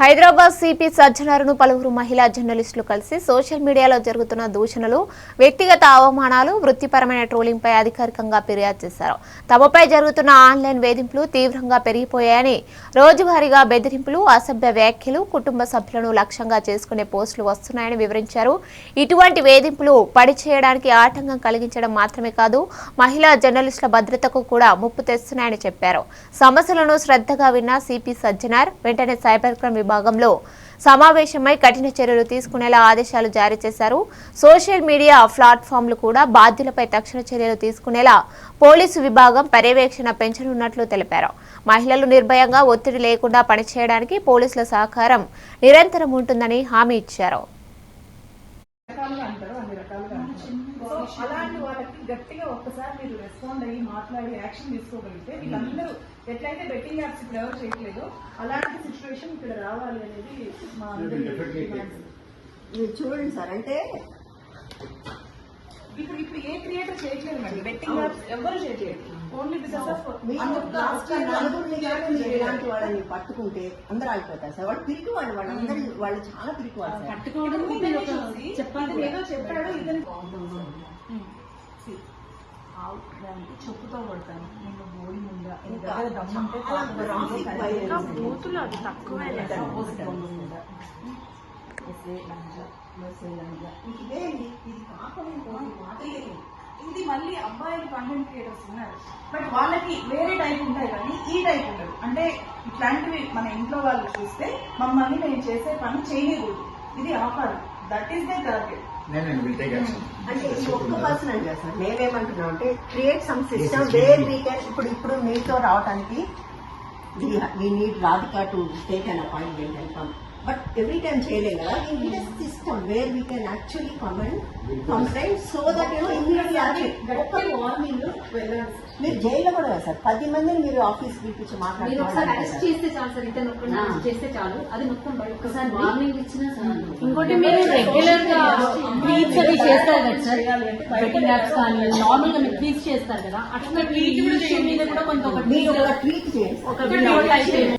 Hyderabad CP సజ్జనారును పలువురు మహిళా జర్నలిస్టులు కలిసి సోషల్ మీడియాలో జరుగుతున్న దూషణలు వ్యక్తిగత అవమానాలు వృత్తిపరమైన ట్రోలింగ్పై అధికారికంగా ఫిర్యాదు చేశారు. తమపై జరుగుతున్న ఆన్లైన్ వేధింపులు తీవ్రంగా పెరిగిపోయాయని రోజువారీగా బెదిరింపులు అసభ్య వ్యాఖ్యలు కుటుంబ సభ్యులను లక్ష్యంగా చేసుకునే పోస్టులు వస్తున్నాయని వివరించారు. ఇటువంటి వేధింపులు పడి చేయడానికి ఆటంకం కలిగించడం మాత్రమే కాదు మహిళా జర్నలిస్టుల భద్రతకు కూడా ముప్పు తెస్తున్నాయని చెప్పారు. సమస్యలను శ్రద్ధగా విన్న సిపి సజ్జనార్ వెంటనే సైబర్ క్రైమ్ భాగంలో సమావేశమై కఠిన చర్యలు తీసుకునేలా ఆదేశాలు జారీ చేశారు. సోషల్ మీడియా ప్లాట్ఫామ్లు కూడా బాధ్యులపై తక్షణ చర్యలు తీసుకునేలా పోలీసు విభాగం పర్యవేక్షణ పెంచనున్నట్లు తెలిపారు. మహిళలు నిర్భయంగా ఒత్తిడి లేకుండా పనిచేయడానికి పోలీసుల సహకారం నిరంతరం ఉంటుందని హామీ ఇచ్చారు. సో అలాంటి వాళ్ళకి గట్టిగా ఒక్కసారి మీరు రెస్పాండ్ అయ్యి మాట్లాడి యాక్షన్ తీసుకోగలిగితే వీళ్ళందరూ ఎట్లయితే బెట్టింగ్ యాప్స్ ఇప్పుడు ఎవరు చేయట్లేదో అలాంటి సిచ్యువేషన్ ఇక్కడ రావాలి అనేది మా అందరి demand. మీరు చూడండి సార్ అంటే ఇప్పుడు ఇప్పుడు ఏ క్రియేటర్ చేయట్లేదు మేడం బెట్టింగ్ యాప్స్ ఎవరు చేయట్లేదు? ఓన్లీ బికాస్ ఆఫ్ ఇలాంటి వాళ్ళని పట్టుకుంటే అందరూ ఆగిపోతారు సార్. వాళ్ళు పిరికి వాళ్ళు వాళ్ళందరూ వాళ్ళు చాలా పిరికి వాళ్ళు పట్టుకోవడం ఏదో చెప్పాడు ఇతను చెప్పుతో కొడతాను. నిన్ను బోడి. బూతులు అది తక్కువే ఇది మళ్ళీ అబ్బాయిలు కంటెంట్ క్రియేటర్స్ ఉన్నారు. బట్ వాళ్ళకి వేరే టైప్ ఉంటాయి కానీ ఈ టైప్ ఉండదు. అంటే ఇట్లాంటివి మన ఇంట్లో వాళ్ళు చూస్తే మమ్మల్ని మేము చేసే పని చేయకూడదు ఇది ఆపాలి that is the target action అంటే ఈ ఒక్క పర్సన్ అని కాదు సార్ మేమేమంటున్నాం అంటే create some system where we can ఇప్పుడు ఇప్పుడు మీతో రావడానికి we need Radhika to take an appointment and come but every time చేయలేం కదా? We need system where we can actually comment complaint so that you know immediate ఒక్క warning వెళ్ళాలి మీరు జైల్లో కూడా సార్? పది మందిని మీరు ఆఫీస్ పిలిపించి మీరు ఒకసారి అరెస్ట్ మాట్లాడుతున్నారు చేస్తే చాలు సార్. ఇతను ఒక్కడిని చేస్తే చాలు. అది మొత్తం ఒకసారి వార్నింగ్ ఇచ్చినా చాలు ఇంకోటి మీరు రెగ్యులర్గా అవి చేస్తారు కదా సార్? బెట్టింగ్ యాప్స్ కానీ నార్మల్గా మీరు ట్వీట్స్ చేస్తారు కదా అట్లా మీద కూడా కొంత ఒక tweet, ఒక